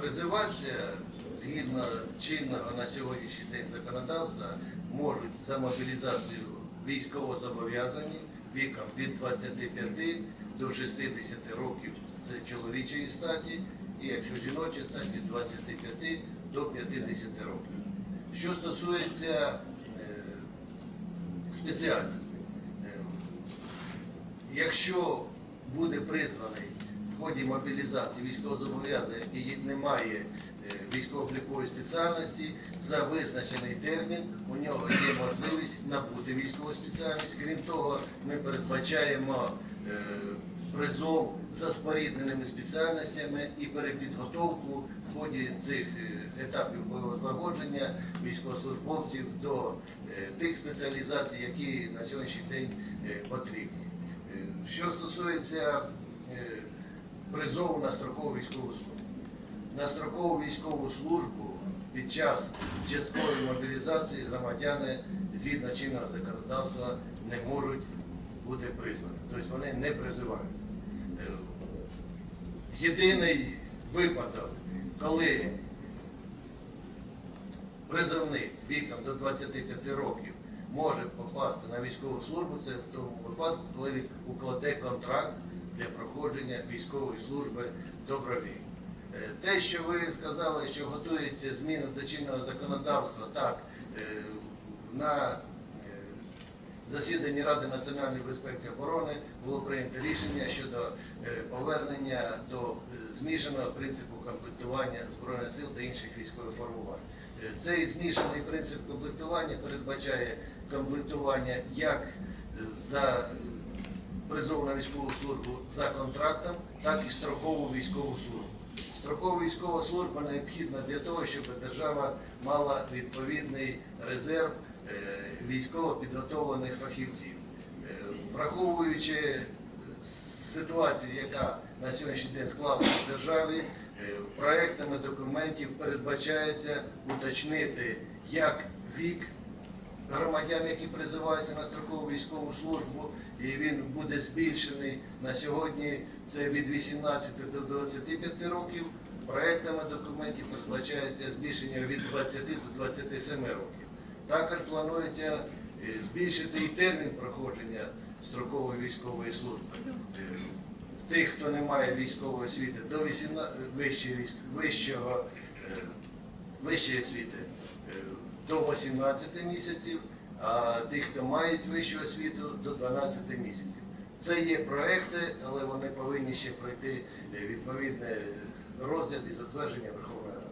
призиватися згідно чинного на сьогоднішній день законодавства можуть за мобілізацію військовозобов'язані віком від 25 до 60 років це чоловічої статі, і якщо жіночої статі від 25 до 50 років. Що стосується е, спеціальностей, е, якщо буде призваний в ході мобілізації військовозобов'язаний, який не має е, військово-облікової спеціальності, за визначений термін у нього є можливість набути військову спеціальність. Крім того, ми передбачаємо е, призов за спорідненими спеціальностями і перепідготовку в ході цих е, етапів злагодження військовослужбовців до тих спеціалізацій, які на сьогоднішній день потрібні. Що стосується призову на строкову військову службу. На строкову військову службу під час часткової мобілізації громадяни згідно чинного законодавства не можуть бути призвані. Тобто вони не призивають. Е, Єдиний випадок, коли призовник віком до 25 років може попасти на військову службу, це в тому випадку, коли він укладе контракт для проходження військової служби добровільно. Е, Те, що ви сказали, що готується зміна до чинного законодавства, так, е, на е, засіданні Ради національної безпеки і оборони було прийнято рішення щодо повернення до змішаного принципу комплектування Збройних сил та інших військових формувань. Цей змішаний принцип комплектування передбачає комплектування як за призов на військову службу за контрактом, так і строкову військову службу. Строкова військова служба необхідна для того, щоб держава мала відповідний резерв е, військово підготовлених фахівців. Е, Враховуючи е, ситуацію, яка на сьогоднішній день склалася в державі, проектами документів передбачається уточнити як вік громадян, які призиваються на строкову військову службу, і він буде збільшений на сьогодні. Це від 18 до 25 років. Проектами документів передбачається збільшення від 20 до 27 років. Також планується е, збільшити і термін проходження строкової військової служби. Е, Тих, хто не має військової освіти, до 18, вищої, військ- вищого, е, вищої освіти до 18 місяців, а тих, хто мають вищу освіту, до 12 місяців. Це є проекти, але вони повинні ще пройти е, відповідний розгляд і затвердження Верховної Ради.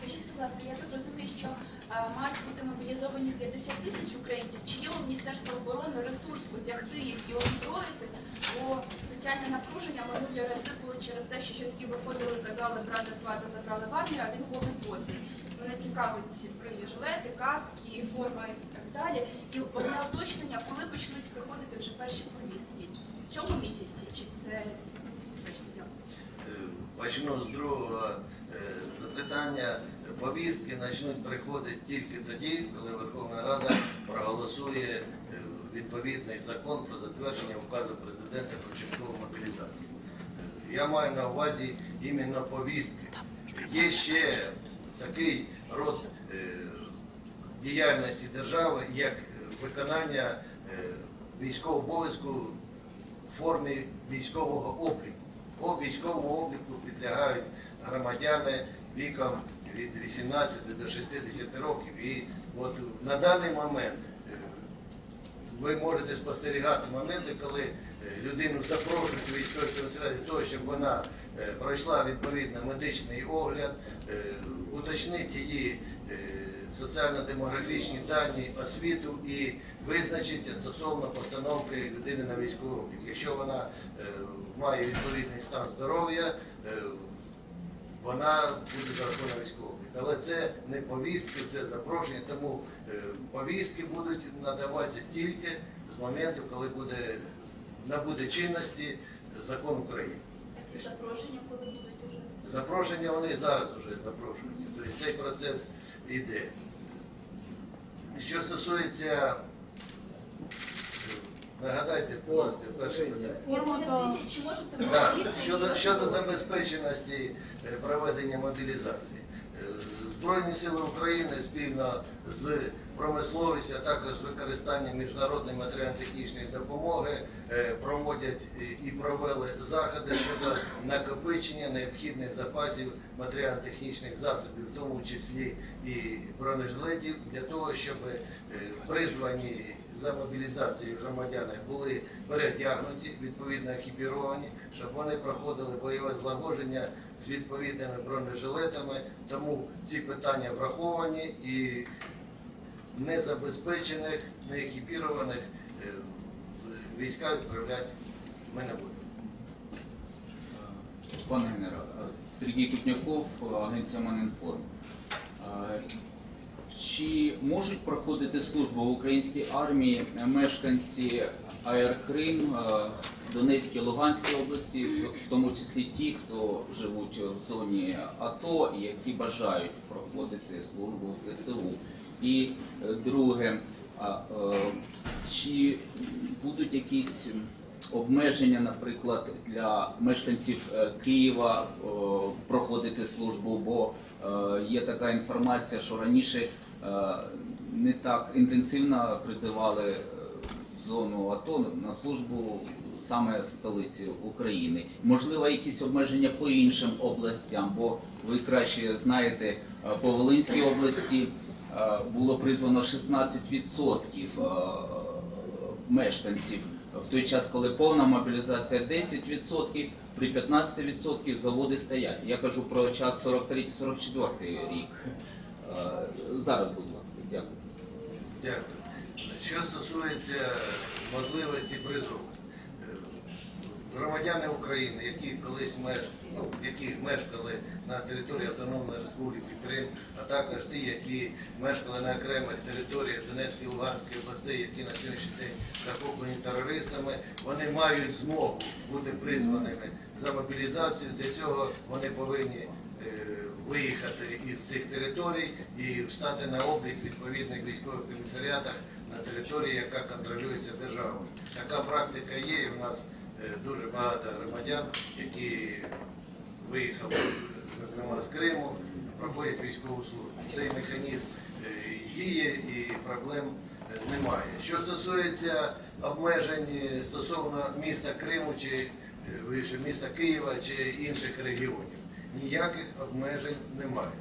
Скажіть, будь ласка, я так розумію, що мають бути мобілізовані 50 тисяч українців. Чи є у Міністерства оборони ресурс потягти їх і озброїти? Соціальне напруження минулі рази було через те, що жінки виходили, казали, брата свата забрали в армію, а він голий босий. Мене цікавить бронежилети, каски, форма і так далі. І одне уточнення, коли почнуть приходити вже перші повістки? В цьому місяці чи це? Дякую. Е, Почну з другого е, запитання. Повістки почнуть приходити тільки тоді, коли Верховна Рада проголосує е, відповідний закон про затвердження указу президента про часткову мобілізацію. Я маю на увазі іменно повістки. Є ще такий род е, діяльності держави, як виконання е, військового обов'язку в формі військового обліку. По військовому обліку підлягають громадяни віком від 18 до 60 років. І от на даний момент ви можете спостерігати моменти, коли е, людину запрошують у військовій комісарі того, щоб вона е, пройшла відповідно медичний огляд, е, уточнить її соціально-демографічні дані, освіту і визначиться стосовно постановки людини на військовий облік. Якщо вона має відповідний стан здоров'я, вона буде зарахована військовий облік. Але це не повістки, це запрошення, тому е, повістки будуть надаватися тільки з моменту, коли буде набуде чинності закон України. А ці запрошення коли будуть уже? Запрошення вони зараз вже запрошуються. Тобто цей процес йде. Що стосується Нагадайте, ласка, перше питання. чи можете Так, щодо, щодо забезпеченості е, проведення мобілізації. Е, Збройні сили України спільно з промисловістю, а також використанням міжнародної матеріально-технічної допомоги е, проводять і- і провели заходи щодо накопичення необхідних запасів матеріально-технічних засобів, в тому числі і бронежилетів, для того, щоб е, призвані за мобілізацією громадяни були передягнуті, відповідно екіпіровані, щоб вони проходили бойове злагодження з відповідними бронежилетами. Тому ці питання враховані і незабезпечених, неекіпірованих е, війська відправляти ми не будемо. Пане генерал, Сергій Кутняков, агенція Манінформ. Чи можуть проходити службу в українській армії мешканці АР Крим, е, Донецької, Луганської області, в тому числі ті, хто живуть в зоні АТО які бажають проходити службу в ЗСУ? І е, друге, е, чи будуть якісь обмеження, наприклад, для мешканців Києва проходити службу, бо є така інформація, що раніше не так інтенсивно призивали е, в зону АТО на службу саме столиці України. Можливо, якісь обмеження по іншим областям, бо ви краще знаєте, е, по Волинській області е, було призвано 16% е, мешканців. В той час, коли повна мобілізація 10%, при 15% заводи стоять. Я кажу про час 43-44 рік. Е, Зараз, будь ласка, дякую. Дякую. Що стосується можливості призову, Е, громадяни України, які колись меш... ну, які мешкали на території Автономної Республіки Крим, а також ті, які мешкали на окремих територіях Донецької Луганської областей, які на сьогоднішній день захоплені терористами, вони мають змогу бути призваними за мобілізацію. Для цього вони повинні е, виїхати із цих територій і встати на облік відповідних військових комісаріатах на території, яка контролюється державою. Така практика є, і в нас е, дуже багато громадян, які виїхали, зокрема, з Криму, проходять військову службу. Цей механізм е, діє і проблем е, немає. Що стосується обмежень стосовно міста Криму чи міста Києва чи інших регіонів, ніяких обмежень немає.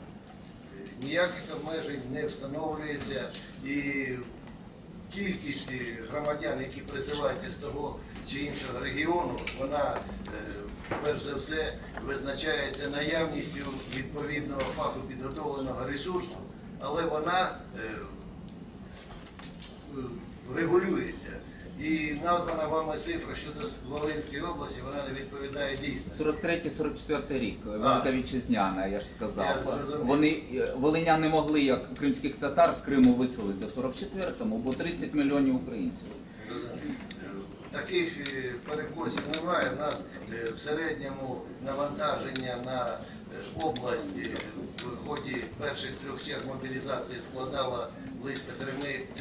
Е, Ніяких обмежень не встановлюється і кількість е, громадян, які призиваються з того чи іншого регіону, вона е, перш за все визначається наявністю відповідного фаху підготовленого ресурсу, але вона регулюється. І названа вами цифра щодо Волинської області, вона не відповідає дійсності. 43-44 рік, Велика Вітчизняна, я ж сказав. зрозумів. Вони е, волиняни могли, як кримських татар, з Криму виселити в 44-му, бо 30 мільйонів українців. Таких е, перекосів немає. У нас е, в середньому навантаження на область в ході перших трьох черг мобілізації складало близько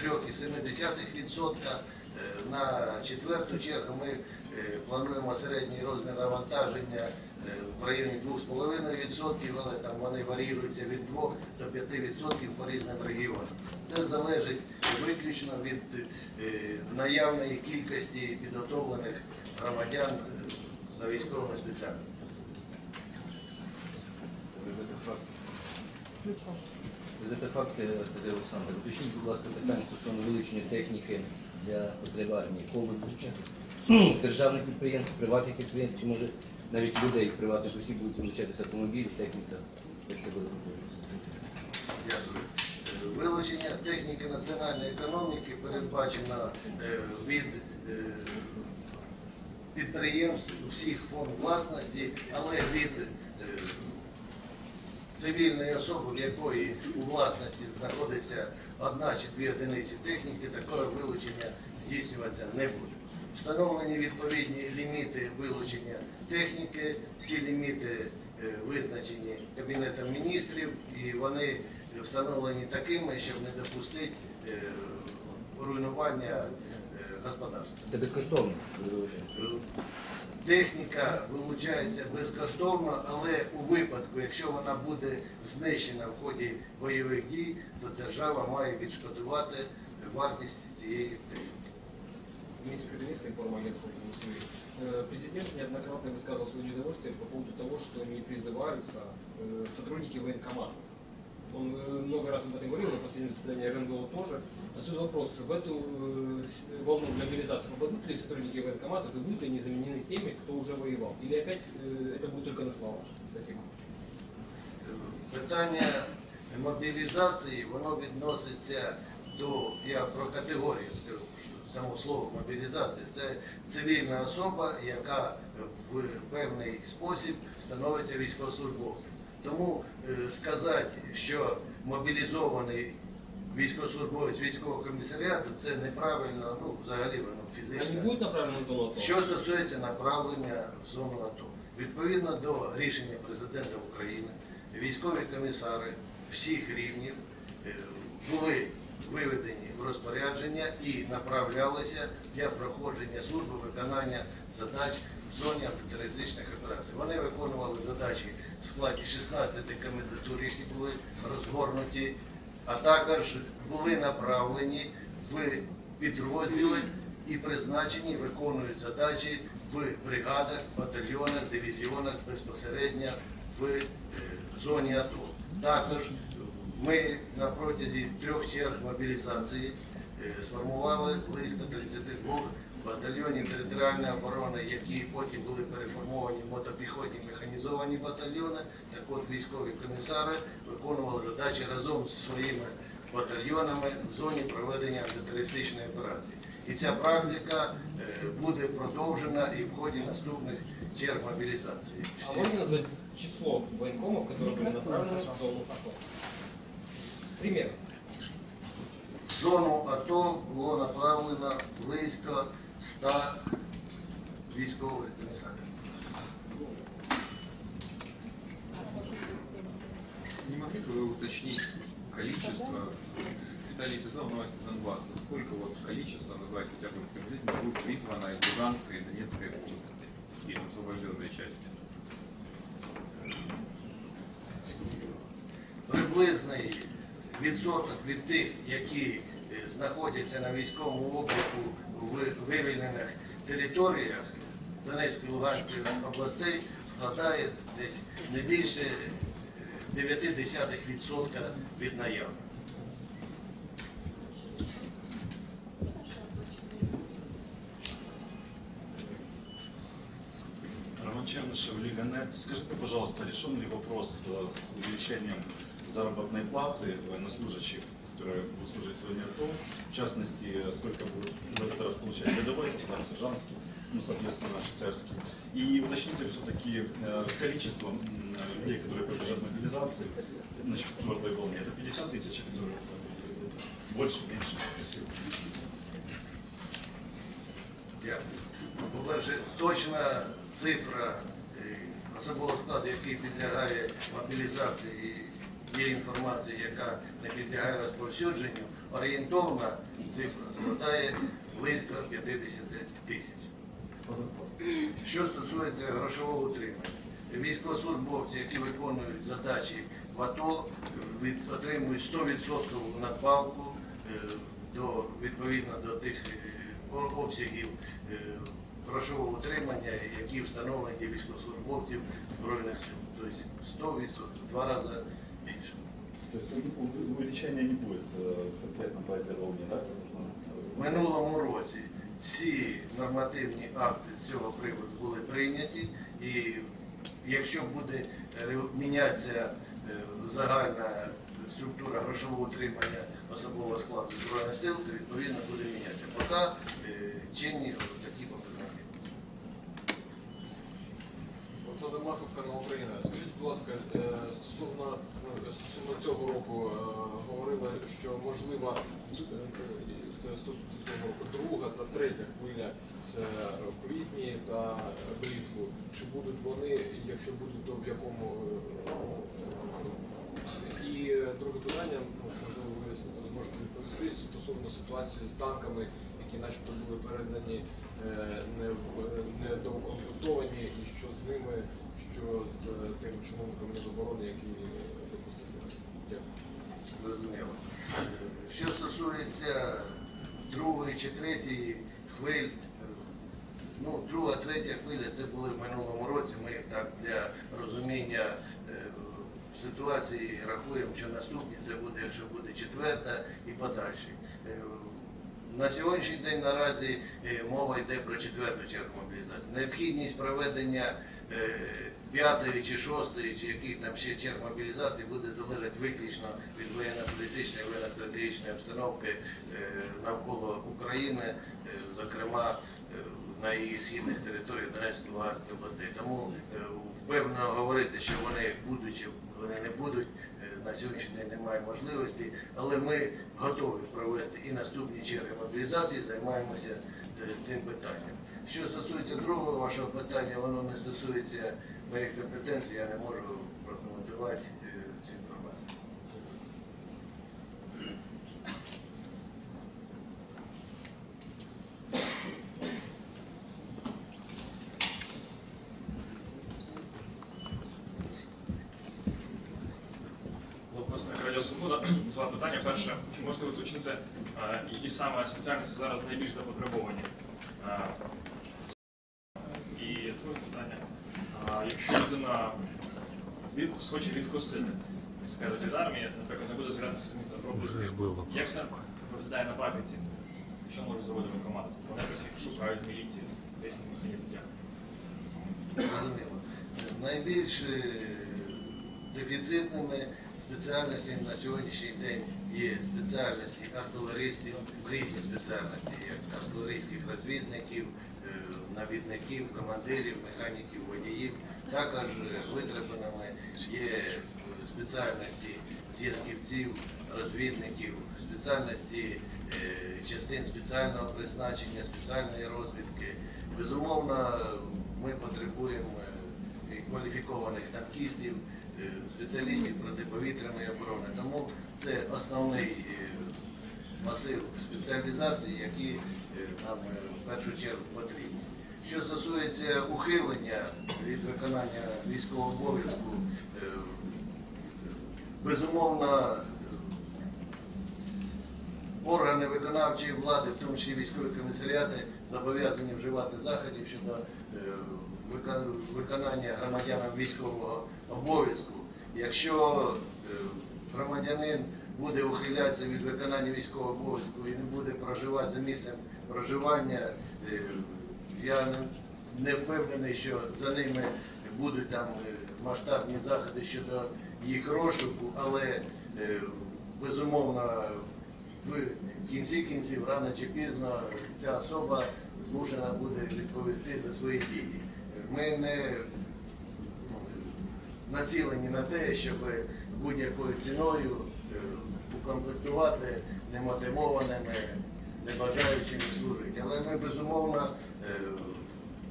3,7%. На четверту чергу ми е, плануємо середній розмір навантаження е, в районі 2,5%, але там вони варіюються від 2 до 5% по різним регіонам. Це залежить виключно від е, наявної кількості підготовлених громадян за військовими спеціальностями. Визити факти, Олександр. Уточніть, будь ласка, питання стосовно вилучення техніки для потреб армії. Кого ви? Державних підприємств, приватних підприємств, чи може навіть людей, приватних осіб будуть вилучатися автомобілі, техніка, як це буде? Дякую. Е, Вилучення техніки національної економіки передбачено е, від е, підприємств всіх форм власності, але від цивільної особи, в якої у власності знаходиться одна чи дві одиниці техніки, такого вилучення здійснюватися не буде. Встановлені відповідні ліміти вилучення техніки, ці ліміти е, визначені Кабінетом міністрів, і вони встановлені такими, щоб не допустити е, руйнування е, господарства. Це безкоштовно. вибачте. Техніка вилучається безкоштовно, але у випадку, якщо вона буде знищена в ході бойових дій, то держава має відшкодувати вартість цієї техніки. Дмитрий Кабининский, информагентство ТВСУИ. Э, Президент неоднократно высказывал свое недовольствие по поводу того, что не призываются э, сотрудники военкомата. Он э, много раз об этом говорил, на последнем заседании РНБО тоже. Отсюда вопрос, в эту э, с- волну мобилизации попадут ли сотрудники военкоматов и будут ли они заменены теми, кто уже воевал? Или опять э, это будет только на словах? Спасибо. Питання мобілізації, воно відноситься до, я про категорію скажу, що само слово мобілізація, це цивільна особа, яка в певний спосіб становиться військовослужбовцем. Тому е, сказати, що мобілізований військовослужбовець військового комісаріату, це неправильно, ну взагалі воно фізично. будут направлены в зону АТО? Що стосується направлення в зону АТО, відповідно до рішення президента України, військові комісари всіх рівнів е, були виведені в розпорядження і направлялися для проходження служби виконання задач в зоні антитерористичних операцій. Вони виконували задачі в складі 16 комендатур, які були розгорнуті, а також були направлені в підрозділи і призначені виконують задачі в бригадах, батальйонах, дивізіонах безпосередньо в е, зоні АТО. Також ми на протязі трьох черг мобілізації е, сформували близько 32 батальйонів територіальної оборони, які потім були переформовані в мотопіхотні механізовані батальйони. Так от військові комісари виконували задачі разом з своїми батальйонами в зоні проведення антитерористичної операції. І ця практика е, буде продовжена і в ході наступних черг мобілізації. А Всі- можно назвать число военкомов, которые были направлены в зону АТО? Пример. В зону АТО було направлено близько 100 військових комісарів. Не могли бы вы уточнить количество, Виталий Сезон, новости Донбасса, сколько вот количество назвать хотя бы приблизительно будет призвано из Луганской и Донецкой области, из освобожденной части? Приблизний відсоток від тих, які е, знаходяться на військовому обліку в вивільнених територіях Донецької і Луганської областей складає десь не більше е, 0,9% від наявних. Роман Чернышев, Лига.нет. Скажите, пожалуйста, решен ли вопрос э, с увеличением заработной платы военнослужащих, которые будут служить в зоне АТО? В частности, э, сколько будет в этот раз получать рядовой состав, сержантский, ну, соответственно, офицерский. И уточните все-таки э, количество м, людей, которые подлежат мобилизации на четвертой волне. Это 50 тысяч, которые э, больше, меньше? Спасибо. Дякую. По-перше, точна цифра е, особового складу, який підлягає мобілізації, є інформація, яка не підлягає розповсюдженню, орієнтовна цифра складає близько 50 тисяч. Що стосується грошового утримання, військовослужбовці, які виконують задачі в АТО, отримують 100% надбавку е, до, відповідно до тих е, обсягів е, грошового утримання, які встановлені військовослужбовців Збройних сил. Тобто 100%, два рази. То есть у- не будет э, конкретно по этой волне, нужно В минулому році ці нормативні акти з цього приводу були прийняті, і якщо буде е, мінятися е, загальна структура грошового утримання особового складу Збройних сил, то відповідно буде мінятися. Поки е, чинні такі показники. Олександр Махов, канал Україна. Скажіть, будь ласка, стосовно, стосовно цього року е, говорили, що можлива е, стосується цього року друга та третя хвиля це квітні та влітку. Чи будуть вони, якщо будуть, то в якому е, і друге питання, можливо, ви зможете відповісти стосовно ситуації з танками які начебто були передані е, не, в- не і що з ними, що з тим чиновником Міноборони, який допустив це? Дякую. Зрозуміло. Е, Що стосується другої чи третьої хвиль, е, ну, друга, третя хвиля це були в минулому році. Ми так для розуміння е, ситуації рахуємо, що наступні це буде, якщо буде четверта і подальші. На сьогоднішній день наразі мова йде про четверту чергу мобілізації. Необхідність проведення п'ятої чи шостої, чи яких там ще черг мобілізації буде залежати виключно від воєнно-політичної, воєнно-стратегічної обстановки е, навколо України, е, зокрема е, на її східних територіях Донецької Луганської областей. Тому впевнено говорити, що вони будуть вони не будуть, на сьогоднішній день немає можливості, але ми готові провести і наступні черги мобілізації, займаємося цим питанням. Що стосується другого вашого питання, воно не стосується моїх компетенцій, я не можу прокоментувати е, цю інформацію. Два питання. Перше, чи можете ви уточнити, е, які саме спеціальності зараз найбільш запотребовані? Е, І друге питання. Е, Якщо людина від, хоче відкосити, скажуть, від армії, наприклад, не буде з'являтися з місця прописки, як це виглядає на практиці? Що може зробити команда? Вони якось їх шукають з міліції, десь механізм як? Зрозуміло. Найбільш е, дефіцитними спеціальностями на сьогоднішній день є спеціальності артилеристів, різні спеціальності, як артилерійських розвідників, навідників, командирів, механіків, водіїв. Також витребеними є спеціальності зв'язківців, розвідників, спеціальності е, частин спеціального призначення, спеціальної розвідки. Безумовно, ми потребуємо е, кваліфікованих танкістів, е, спеціалістів протиповітряної оборони. Тому це основний масив спеціалізацій, які нам в першу чергу потрібні. Що стосується ухилення від виконання військового обов'язку, е, безумовно, органи виконавчої влади, в тому числі військові комісаріати, зобов'язані вживати заходів щодо е, виконання громадянам військового обов'язку. Якщо е, громадянин буде ухилятися від виконання військового обов'язку і не буде проживати за місцем проживання, е, я не- не впевнений, що за ними будуть там е, масштабні заходи щодо їх розшуку, але е, безумовно в кінці кінців, рано чи пізно, ця особа змушена буде відповісти за свої дії. Ми не ну, націлені на те, щоб будь-якою ціною е, укомплектувати немотивованими, небажаючими служити. Але ми безумовно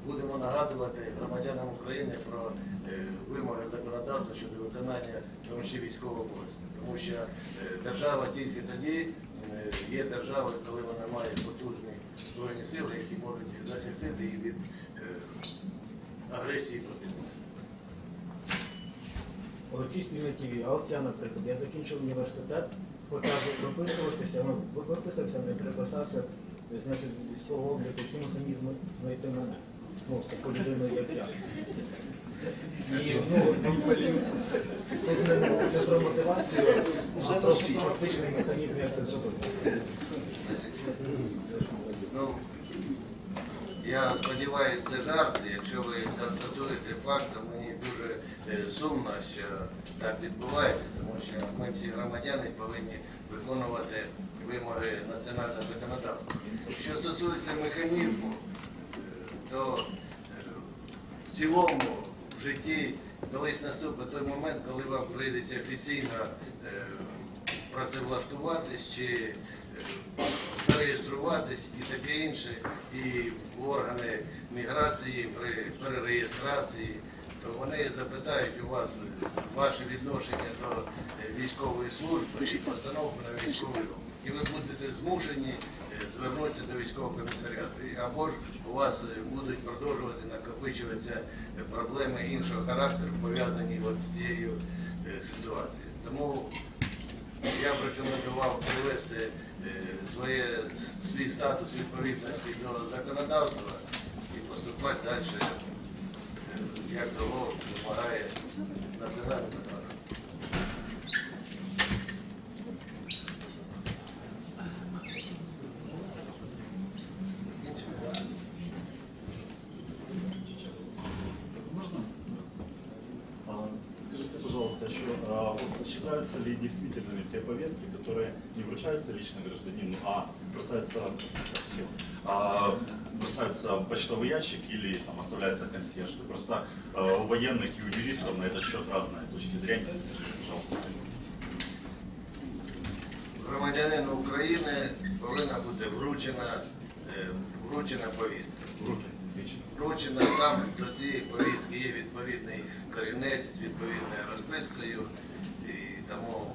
будемо нагадувати громадянам України про е, вимоги законодавства щодо виконання військового обов'язку. Тому що е, держава тільки тоді е, є державою, коли вона має потужні збройні сили, які можуть захистити її від е, агресії проти них. Олексій Смілий А от я, наприклад, я закінчив університет, почав виписуватися, ну, виписався, не приписався, значить, з військового обліку, які механізми знайти мене. Ну, таку людину, як я. І, ну, тут не, про мотивацію, а про практичний механізм, як це зробити. Ну, я сподіваюся, це жарт. Якщо ви констатуєте факт, то мені дуже е, сумно, що так відбувається, тому що ми всі громадяни повинні виконувати вимоги національного законодавства. Що стосується механізму, е, то е, в цілому в житті колись наступить той момент, коли вам прийдеться офіційно е, працевлаштуватись чи зареєструватись і таке інше, і органи міграції при перереєстрації, вони запитають у вас ваше відношення до військової служби і постановку на військовий облік. І ви будете змушені е, звернутися до військового комісаріату. Або ж у вас е, будуть продовжувати накопичуватися е, проблеми іншого характеру, пов'язані от з цією ситуацією. Тому я б рекомендував привести своє, свій статус відповідності до законодавства і поступати далі, як того вимагає національне законодавство. пожалуйста, еще, а, вот считаются ли действительными те повестки, которые не вручаются лично гражданину, а бросаются, как все, а, бросаются в почтовый ящик или там оставляется консьерж? Просто а, у военных и у юристов на этот счет разные точки зрения. Скажите, пожалуйста. Громадянину України повинна бути вручена, е, вручена повістка. В руки, лично. Вручена там до цієї повістки є відповідний корінець з відповідною розпискою і тому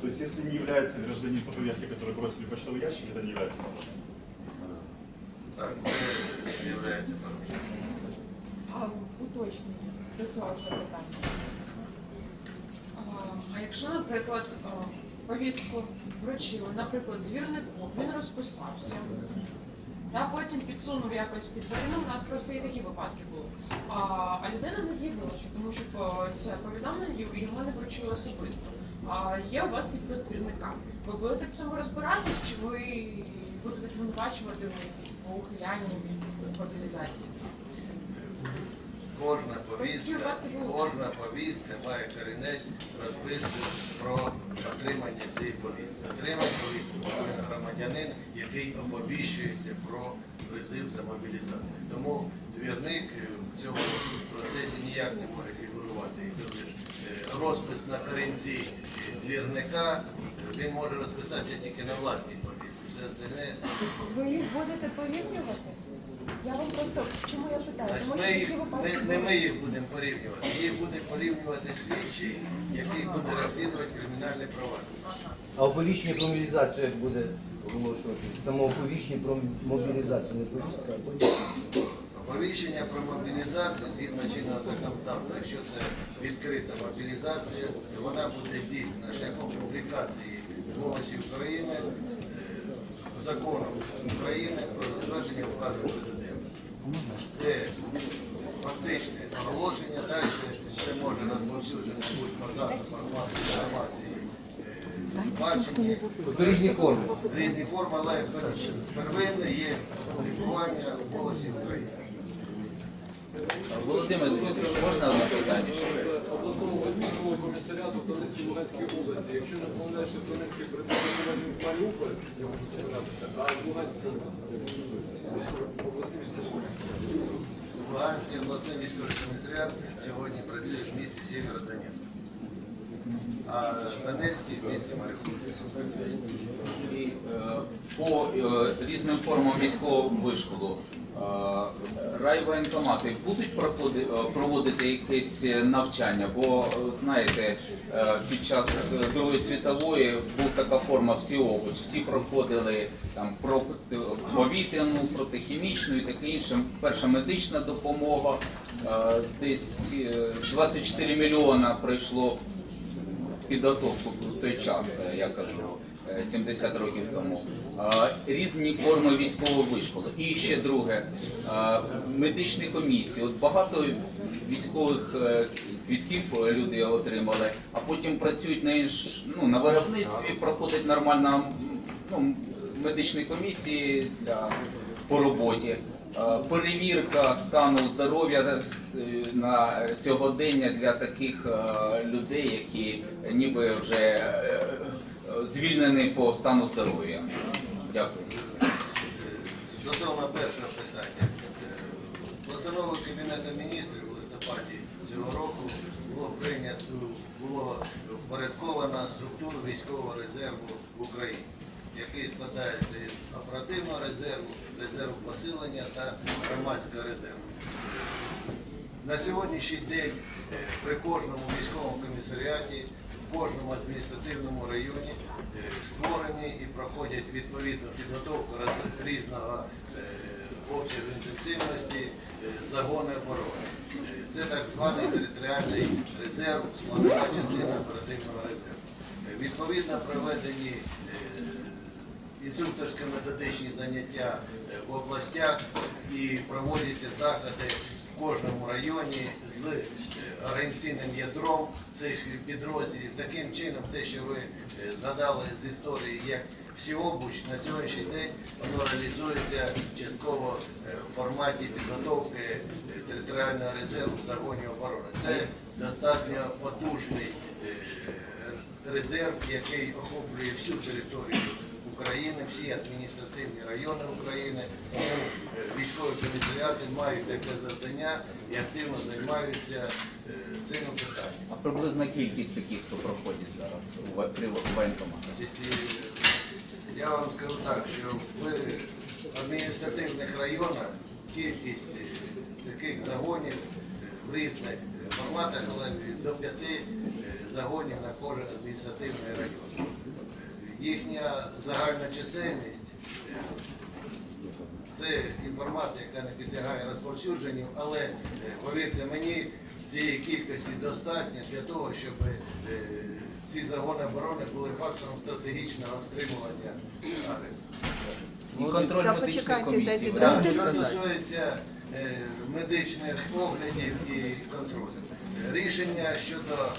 То есть, если не является гражданин по повестке, который бросили в почтовый ящик, это не является нарушением. так, це є порушенням. А уточнення до цього ж запитання. А, А якщо, наприклад, а, повістку вручили, наприклад, двірнику, він розписався, та потім підсунув якось під перину, у нас просто і такі випадки були. А, а людина не з'явилася, тому що по- це повідомлення й- йому не вручили особисто. А є у вас підпис двірника. Ви будете в цьому розбиратись, чи ви будете звинувачувати в ухилянні від мобілізації? Кожна повістка, кожна повістка має корінець розписку про отримання цієї повістки. Отримати повістку громадянин, який оповіщується про призив за мобілізацію. Тому двірник е, в цьому процесі ніяк не може фігурувати. Е, розпис на корінці е, двірника він може розписатися тільки на власній повістці. Все остальне Ви їх будете порівнювати? Я вам просто чому я питаю? Тому Ми їх, випадки не, не були. ми їх будемо порівнювати, їх буде порівнювати слідчий, який буде розслідувати кримінальне провадження. А оповіщення про мобілізацію як буде оголошуватись? Само оповіщення про мобілізацію, не повістка, а оповіщення. Оповіщення про мобілізацію згідно чинного законодавства, якщо це відкрита мобілізація, то вона буде здійснена шляхом публікації в голосі України е, законом України про затвердження указу президента. Це фактичне оголошення, далі ще може розповсюдження бути по засобах масової інформації. бачення, різні форми. різні форми, але первинне є лікування в голосі України. Володимир можна одне питання? обласного військового комісаріату в Донецькій Луганській області. Якщо не помиляюся, в Донецькій працювали в Маріуполь, я можу читатися, а в Луганській області обласний військовий комісаріат. Луганський обласний військовий комісаріат сьогодні працює в місті Сєвєродонецьк, а Донецький в місті Маріуполь. І, е, по е, різним формам військового вишколу райвоєнкомати будуть е, проводити якесь е, навчання, бо е, знаєте, е, під час е, Другої світової була така форма всеобуч. Всі проходили там проти повітряну, протихімічну і таке інше. Перша медична допомога. Е, Десь е, 24 мільйона прийшло підготовку в той час, е, я кажу, е, 70 років тому. Різні форми військової вишколи. І ще друге, медичні комісії. От багато військових е, квітків е, люди отримали, а потім працюють на інш, ну, на виробництві, проходить нормальна ну, медичні комісії для по роботі. Перевірка стану здоров'я е, на сьогодення для таких людей, які ніби вже звільнені по стану здоров'я. Дякую. Стосовно першого питання. Постановою Кабінету міністрів у листопаді цього року було прийнято, було впорядковано структуру військового резерву в Україні, який складається із оперативного резерву, резерву посилення та громадського резерву. На сьогоднішній день е, при кожному військовому комісаріаті кожному адміністративному районі е, створені і проходять відповідну підготовку різного е, обсягу інтенсивності е, загони оборони. Це так званий територіальний резерв, складова частина оперативного резерву. Відповідно проведені інструкторсько-методичні заняття в областях і проводяться заходи в кожному районі з організаційним ядром цих підрозділів. Таким чином, те, що ви е, згадали з історії, як Всеобуч на сьогоднішній день воно реалізується частково е, в форматі підготовки е, територіального резерву загонів оборони. Це достатньо потужний резерв, який охоплює всю територію України, всі адміністративні райони України. Е, військові комісаріати мають таке завдання і активно займаються е, цим питанням. А приблизна кількість таких, хто проходить зараз у воєнкоматі? Е, Я вам скажу так, що в адміністративних районах кількість таких загонів в різних форматах, але до п'яти загонів на кожен адміністративний район. Їхня загальна чисельність це інформація, яка не підлягає розповсюдженню, але е, повірте мені, цієї кількості достатньо для того, щоб е, ці загони оборони були фактором стратегічного стримування агресора. І контроль Та комісії. Так, Що стосується е, медичних оглядів і контролю, рішення щодо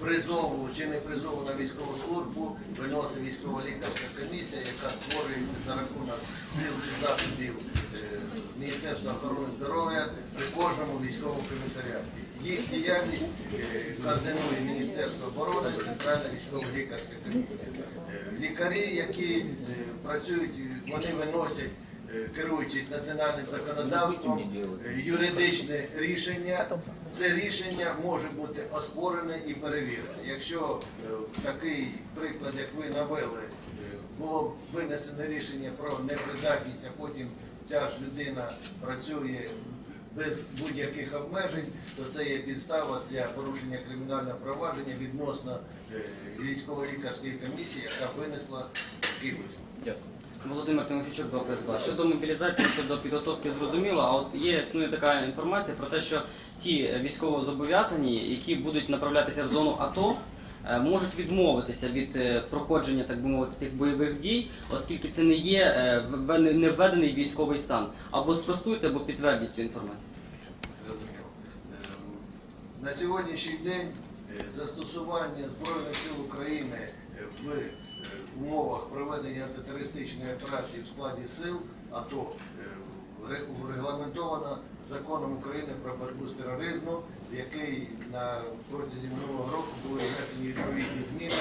призову чи не призову на військову службу виносить військова лікарська комісія, яка створюється за рахунок сил і засобів е, Міністерства охорони здоров'я при кожному військовому комісаріаті. Їх діяльність е, координує Міністерство оборони, Центральна військова лікарська комісія. Е, Лікарі, які працюють, вони виносять, керуючись національним законодавством, е, юридичне рішення. Це рішення може бути оспорене і перевірене. Якщо е, такий приклад, як ви навели, е, було винесене рішення про непридатність, а потім ця ж людина працює без будь-яких обмежень, то це є підстава для порушення кримінального провадження відносно е, військово-лікарської комісії, яка винесла такий висновок. Дякую. Володимир Тимофійчук, два прес-два. Щодо мобілізації, щодо підготовки зрозуміло, а от є існує така інформація про те, що ті військовозобов'язані, які будуть направлятися в зону АТО, е, можуть відмовитися від е, проходження, так би мовити, тих бойових дій, оскільки це не є е, не введений військовий стан. Або спростуйте, або підтвердіть цю інформацію. На сьогоднішній день застосування Збройних сил України в умовах проведення антитерористичної операції в складі сил АТО е, ре- регламентовано законом України про боротьбу з тероризмом, в який на протязі минулого року були внесені відповідні зміни,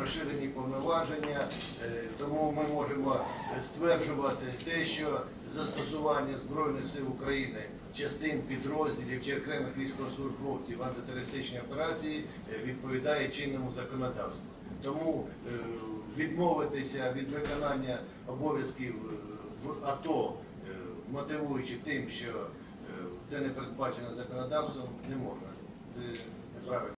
розширені повноваження. Е, Тому ми можемо стверджувати те, що застосування Збройних сил України частин підрозділів чи окремих військовослужбовців в антитерористичній операції е, відповідає чинному законодавству. Тому відмовитися від виконання обов'язків е, в АТО, е, мотивуючи тим, що е, це не передбачено законодавством, не можна. Це неправильно.